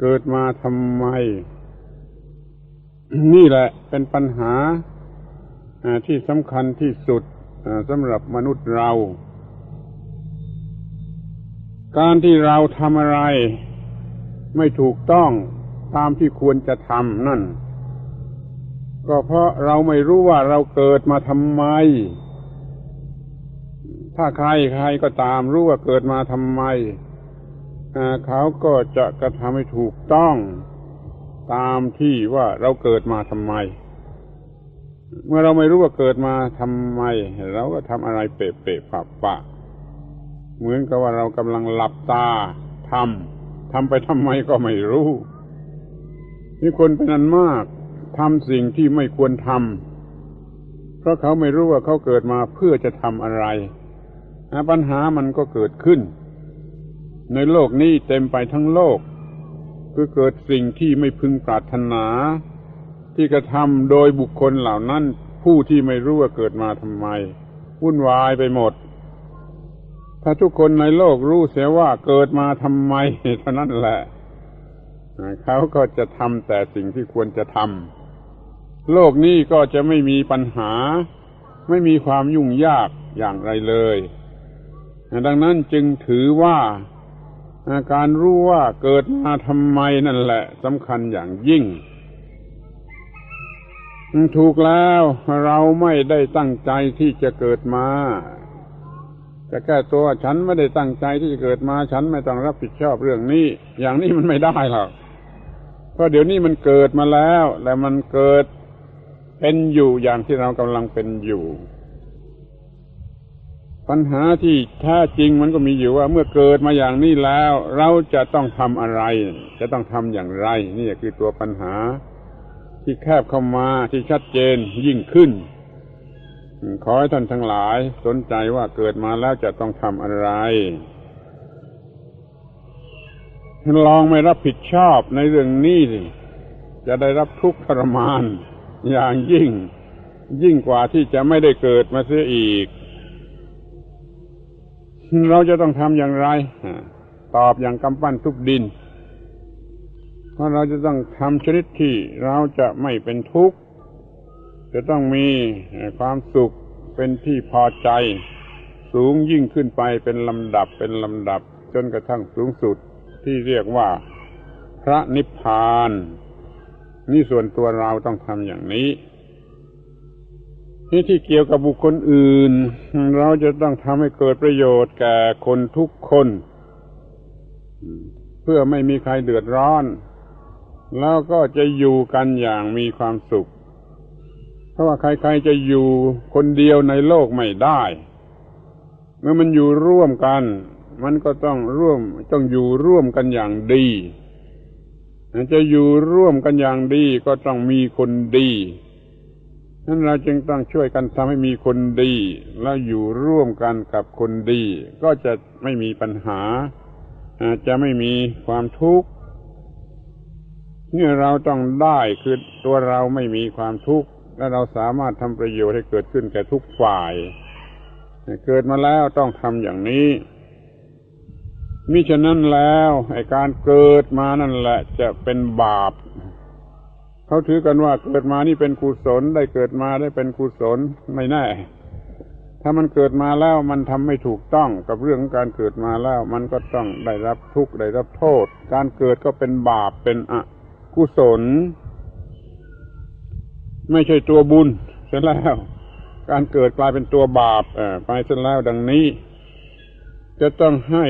เกิดมาทำไม นี่แหละเป็นปัญหาที่สำคัญที่สุดสำหรับมนุษย์เรา การที่เราทำอะไร ไม่ถูกต้องตามที่ควรจะทำนั่น ก็เพราะเราไม่รู้ว่าเราเกิดมาทำไม ถ้าใครใครก็ตามรู้ว่าเกิดมาทำไม เขาก็จะกระทำให้ถูกต้องตามที่ว่าเราเกิดมาทำไม เมื่อเราไม่รู้ว่าเกิดมาทำไม เราก็ทำอะไรเปะเปะปะปะ เหมือนกับว่าเรากำลังหลับตาทำทำไปทำไมก็ไม่รู้นี่คนเป็นอันมากทำสิ่งที่ไม่ควรทำเพราะเขาไม่รู้ว่าเขาเกิดมาเพื่อจะทำอะไรปัญหามันก็เกิดขึ้น ในโลกนี้เต็มไปทั้งโลก คือเกิดสิ่งที่ไม่พึงปรารถนา ที่กระทำโดยบุคคลเหล่านั้น ผู้ที่ไม่รู้ว่าเกิดมาทำไม วุ่นวายไปหมด ถ้าทุกคนในโลกรู้เสียว่าเกิดมาทำไมเท่านั้นแหละเขาก็จะทำแต่สิ่งที่ควรจะทำโลกนี้ก็จะไม่มีปัญหา ไม่มีความยุ่งยากอย่างไรเลย ดังนั้นจึงถือว่า การรู้ว่าเกิดมาทำไมนั่นแหละสำคัญอย่างยิ่ง ถูกแล้วเราไม่ได้ตั้งใจที่จะเกิดมาจะแก้ตัวฉันไม่ได้ตั้งใจที่จะเกิดมา ฉันไม่ต้องรับผิดชอบเรื่องนี้ อย่างนี้มันไม่ได้หรอกเพราะเดี๋ยวนี้มันเกิดมาแล้ว และมันเกิดเป็นอยู่อย่างที่เรากำลังเป็นอยู่ ปัญหาที่แท้จริงมันก็มีอยู่ว่า เมื่อเกิดมาอย่างนี้แล้ว เราจะต้องทำอะไร จะต้องทำอย่างไร นี่คือตัวปัญหา ที่แคบเข้ามาที่ชัดเจนยิ่งขึ้น ขอให้ท่านทั้งหลายสนใจว่าเกิดมาแล้วจะต้องทำอะไรลองไม่รับผิดชอบในเรื่องนี้สิจะได้รับทุกข์ทรมาน อย่างยิ่ง ยิ่งกว่าที่จะไม่ได้เกิดมาเสียอีก เราจะต้องทำอย่างไรตอบอย่างกำปั้นทุบดิน เพราะเราจะต้องทำชนิดที่เราจะไม่เป็นทุกข์ จะต้องมีความสุขเป็นที่พอใจ สูงยิ่งขึ้นไปเป็นลำดับเป็นลำดับ จนกระทั่งสูงสุดที่เรียกว่าพระนิพพาน นี่ส่วนตัวเราต้องทำอย่างนี้ นี่ที่เกี่ยวกับบุคคลอื่น เราจะต้องทำให้เกิดประโยชน์แก่คนทุกคน เพื่อไม่มีใครเดือดร้อน แล้วก็จะอยู่กันอย่างมีความสุข เพราะว่าใครๆจะอยู่คนเดียวในโลกไม่ได้ เมื่อมันอยู่ร่วมกัน มันก็ต้องร่วมต้องอยู่ร่วมกันอย่างดีจะอยู่ร่วมกันอย่างดีก็ต้องมีคนดี นั้นเราจึงต้องช่วยกันทำให้มีคนดี แล้วอยู่ร่วมกันกับคนดี ก็จะไม่มีปัญหาจะไม่มีความทุกข์เนี่ยเราต้องได้คือตัวเราไม่มีความทุกข์และเราสามารถทำประโยชน์ให้เกิดขึ้นแก่ทุกฝ่าย เกิดมาแล้วต้องทำอย่างนี้มิฉะนั้นแล้วไอ้การเกิดมานั่นแหละจะเป็นบาป เขาถือกันว่าเกิดมานี่เป็นกุศลได้เกิดมาได้เป็นกุศลไม่แน่ ถ้ามันเกิดมาแล้วมันทำไม่ถูกต้องกับเรื่องของการเกิดมาแล้ว มันก็ต้องได้รับทุกข์ได้รับโทษ การเกิดก็เป็นบาปเป็นอกุศล ไม่ใช่ตัวบุญเสร็จแล้ว การเกิดกลายเป็นตัวบาปเออไปเสร็จแล้วดังนี้จะต้องให้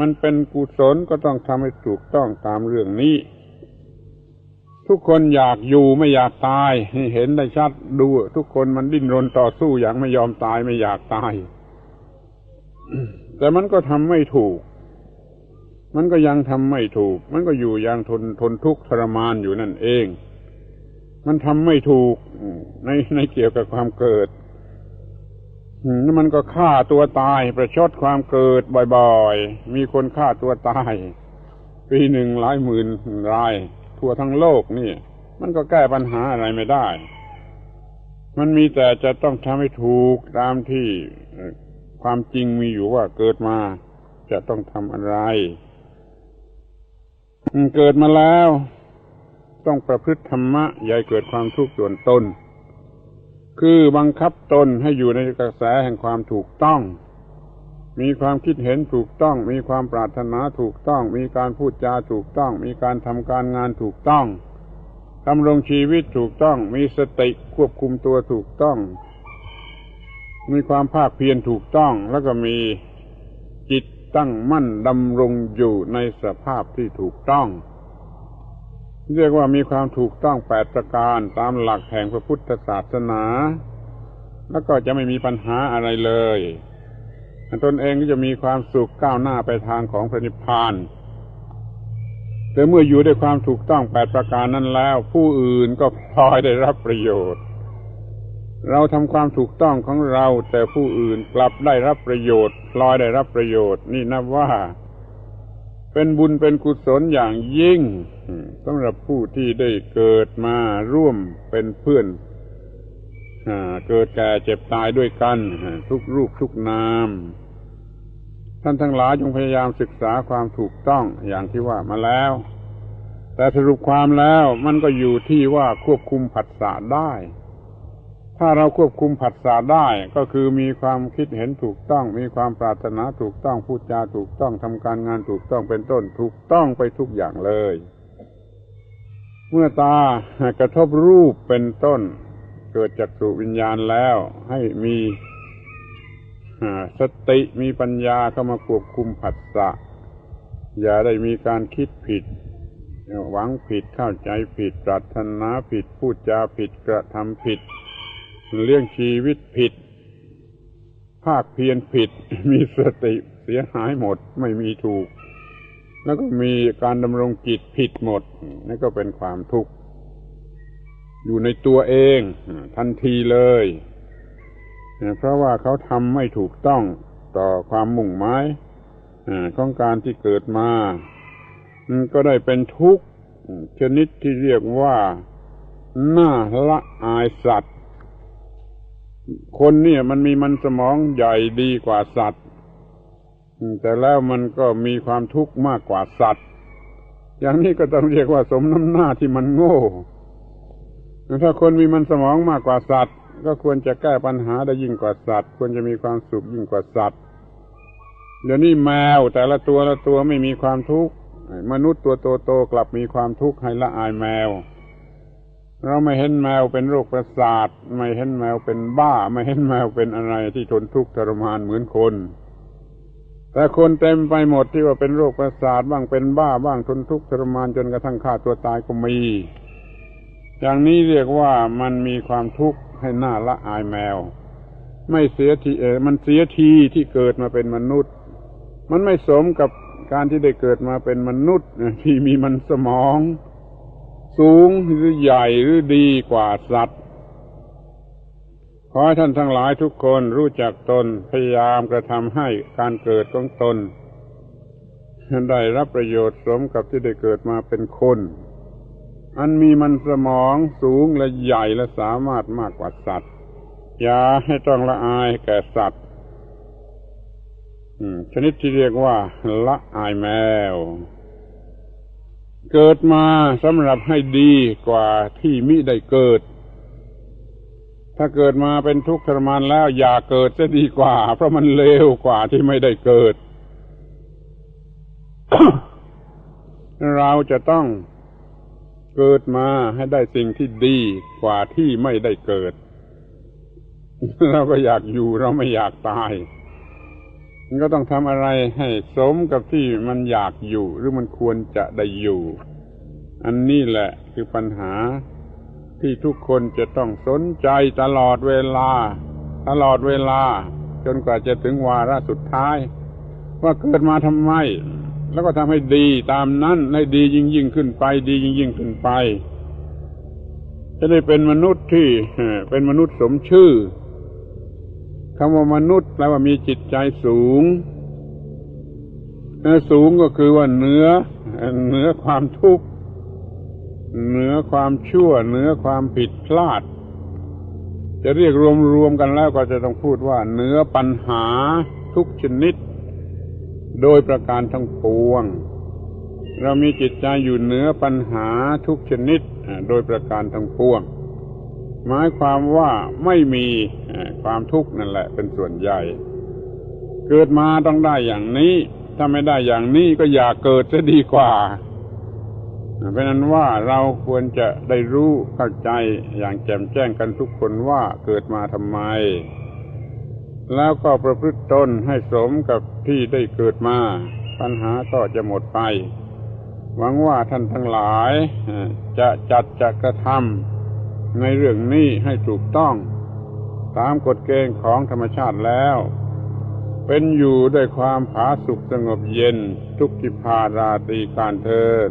มันเป็นกุศลก็ต้องทำให้ถูกต้องตามเรื่องนี้ ทุกคนอยากอยู่ไม่อยากตายเห็นได้ชัดดู ทุกคนมันดิ้นรนต่อสู้อย่างไม่ยอมตายไม่อยากตาย แต่มันก็ทำไม่ถูก มันก็ยังทำไม่ถูก มันก็อยู่อย่างทนทนทุกข์ทรมานอยู่นั่นเอง มันทำไม่ถูกในในเกี่ยวกับความเกิดแล้วมันก็ฆ่าตัวตายประชดความเกิดบ่อยๆ มีคนฆ่าตัวตาย ปีหนึ่งหลายหมื่นราย ทั่วทั้งโลกนี่ มันก็แก้ปัญหาอะไรไม่ได้ มันมีแต่จะต้องทำให้ถูกตามที่ความจริงมีอยู่ว่าเกิดมาจะต้องทำอะไร เกิดมาแล้ว ต้องประพฤติธรรมะอย่าให้เกิดความทุกข์ส่วนตน คือบังคับตนให้อยู่ในกระแสแห่งความถูกต้อง มีความคิดเห็นถูกต้อง มีความปรารถนาถูกต้อง มีการพูดจาถูกต้อง มีการทำการงานถูกต้องดำรงชีวิตถูกต้อง มีสติควบคุมตัวถูกต้อง มีความภาคเพียรถูกต้อง แล้วก็มีจิตตั้งมั่นดำรงอยู่ในสภาพที่ถูกต้อง เรียกว่ามีความถูกต้องแปดประการตามหลักแห่งพระพุทธศาสนา แล้วก็จะไม่มีปัญหาอะไรเลย ตนเองก็จะมีความสุขก้าวหน้าไปทางของพระนิพพานแต่เมื่ออยู่ด้วยความถูกต้องแปดประการนั้นแล้ว ผู้อื่นก็พลอยได้รับประโยชน์ เราทำความถูกต้องของเรา แต่ผู้อื่นกลับได้รับประโยชน์พลอยได้รับประโยชน์ นี่นับว่า เป็นบุญเป็นกุศลอย่างยิ่งสำหรับผู้ที่ได้เกิดมาร่วมเป็นเพื่อนเกิดแก่เจ็บตายด้วยกัน ทุกรูปทุกนาม ท่านทั้งหลายจงพยายามศึกษาความถูกต้องอย่างที่ว่ามาแล้ว แต่สรุปความแล้วมันก็อยู่ที่ว่าควบคุมผัสสะได้ ถ้าเราควบคุมผัสสะได้ก็คือมีความคิดเห็นถูกต้อง มีความปรารถนาถูกต้องพูดจาถูกต้องทำการงานถูกต้องเป็นต้นถูกต้องไปทุกอย่างเลย เมื่อตากระทบรูปเป็นต้น เกิดจากสุวิญญาณแล้วให้มี สติมีปัญญาเข้ามาควบคุมผัสสะอย่าได้มีการคิดผิด หวังผิดเข้าใจผิดปรารถนาผิดพูดจาผิดกระทำผิดเลี้ยงชีวิตผิด ภาคเพียรผิด มีสติเสียหายหมดไม่มีถูก แล้วก็มีการดำรงจิตผิดหมดนั่นก็เป็นความทุกข์อยู่ในตัวเอง ทันทีเลย เพราะว่าเขาทำไม่ถูกต้องต่อความมุ่งหมายของการที่เกิดมาก็ได้เป็นทุกข์ชนิดที่เรียกว่าหน่าละอายสัตว์ คนเนี่ยมันมีมันสมองใหญ่ดีกว่าสัตว์ แต่แล้วมันก็มีความทุกข์มากกว่าสัตว์ อย่างนี้ก็ต้องเรียกว่าสมน้ำหน้าที่มันโง่ ถ้าคนมีมันสมองมากกว่าสัตว์ ก็ควรจะแก้ปัญหาได้ยิ่งกว่าสัตว์ ควรจะมีความสุขยิ่งกว่าสัตว์ เดี๋ยวนี้แมวแต่ละตัวละตัวไม่มีความทุกข์มนุษย์ตัวโตๆกลับมีความทุกข์ให้ละอายแมว เราไม่เห็นแมวเป็นโรคประสาท ไม่เห็นแมวเป็นบ้า ไม่เห็นแมวเป็นอะไรที่ทนทุกข์ทรมานเหมือนคนแต่คนเต็มไปหมดที่ว่าเป็นโรคประสาทบ้างเป็นบ้าบ้างทนทุกข์ทรมานจนกระทั่งฆ่าตัวตายก็มี อย่างนี้เรียกว่ามันมีความทุกข์ ให้หน้าละอายแมว ไม่เสียทีเออมันเสียทีที่เกิดมาเป็นมนุษย์ มันไม่สมกับการที่ได้เกิดมาเป็นมนุษย์ที่มีมันสมอง สูงหรือใหญ่หรือดีกว่าสัตว์ขอให้ท่านทั้งหลายทุกคนรู้จักตนพยายามกระทำให้การเกิดของตนได้รับประโยชน์สมกับที่ได้เกิดมาเป็นคน อันมีมันสมองสูงและใหญ่และสามารถมากกว่าสัตว์ อย่าให้ต้องละอายแก่สัตว์ชนิดที่เรียกว่า ละอายแมว เกิดมาสำหรับให้ดีกว่าที่มิได้เกิด ถ้าเกิดมาเป็นทุกข์ทรมานแล้วอย่าเกิดจะดีกว่า เพราะมันเลวกว่าที่ไม่ได้เกิด เราจะต้อง เกิดมาให้ได้สิ่งที่ดีกว่าที่ไม่ได้เกิด เราก็อยากอยู่เราไม่อยากตาย มันก็ต้องทำอะไรให้สมกับที่มันอยากอยู่หรือมันควรจะได้อยู่ อันนี้แหละคือปัญหาที่ทุกคนจะต้องสนใจตลอดเวลา ตลอดเวลา จนกว่าจะถึงวาระสุดท้าย ว่าเกิดมาทำไม แล้วก็ทำให้ดีตามนั้นให้ดียิ่งยิ่งขึ้นไป ดียิ่งยิ่งขึ้นไป จะได้เป็นมนุษย์ที่เป็นมนุษย์สมชื่อคำว่ามนุษย์แปลว่ามีจิตใจสูงสูงก็คือว่าเหนือเหนือความทุกข์เหนือความชั่วเหนือความผิดพลาด จะเรียกรวมๆกันแล้วก็จะต้องพูดว่าเหนือปัญหาทุกชนิด โดยประการทั้งปวง เรามีจิตใจอยู่เหนือปัญหาทุกชนิดโดยประการทั้งปวง หมายความว่าไม่มีความทุกข์นั่นแหละเป็นส่วนใหญ่ เกิดมาต้องได้อย่างนี้ ถ้าไม่ได้อย่างนี้ก็อย่าเกิดจะดีกว่าเพราะนั้นว่าเราควรจะได้รู้เข้าใจอย่างแจ่มแจ้งกันทุกคนว่าเกิดมาทำไม แล้วก็ประพฤติตนให้สมกับที่ได้เกิดมา ปัญหาก็จะหมดไป หวังว่าท่านทั้งหลายจะจัดจะกระทำในเรื่องนี้ให้ถูกต้อง ตามกฎเกณฑ์ของธรรมชาติแล้ว เป็นอยู่ด้วยความผาสุกสงบเย็นทุกทิพาราตรีการเทิน